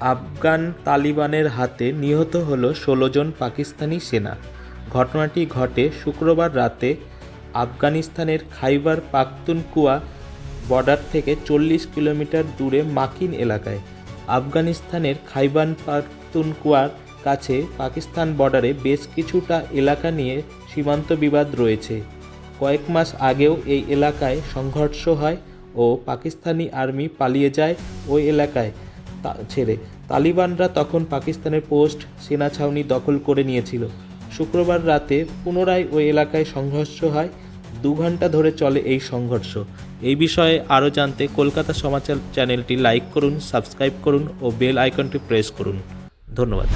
আফগান তালিবানের হাতে নিহত হল ষোলো জন পাকিস্তানি সেনা। ঘটনাটি ঘটে শুক্রবার রাতে আফগানিস্তানের খাইবার পাখতুনকুয়া বর্ডার থেকে চল্লিশ কিলোমিটার দূরে মাকিন এলাকায়। আফগানিস্তানের খাইবান পাখতুনকুয়ার কাছে পাকিস্তান বর্ডারে বেশ কিছুটা এলাকা নিয়ে সীমান্ত বিবাদ রয়েছে। কয়েক মাস আগেও এই এলাকায় সংঘর্ষ হয় ও পাকিস্তানি আর্মি পালিয়ে যায় ওই এলাকায়। ছেড়ে। তালিবানরা তখন পাকিস্তানের পোস্ট সেনা ছাউনি দখল করে নিয়েছিল। শুক্রবার রাতে পুনরায় ওই এলাকায় সংঘর্ষ হয়। দু ঘণ্টা ধরে চলে এই সংঘর্ষ। এই বিষয়ে আরও জানতে কলকাতা সমাচার চ্যানেলটি লাইক করুন, সাবস্ক্রাইব করুন ও বেল আইকনটি প্রেস করুন। ধন্যবাদ।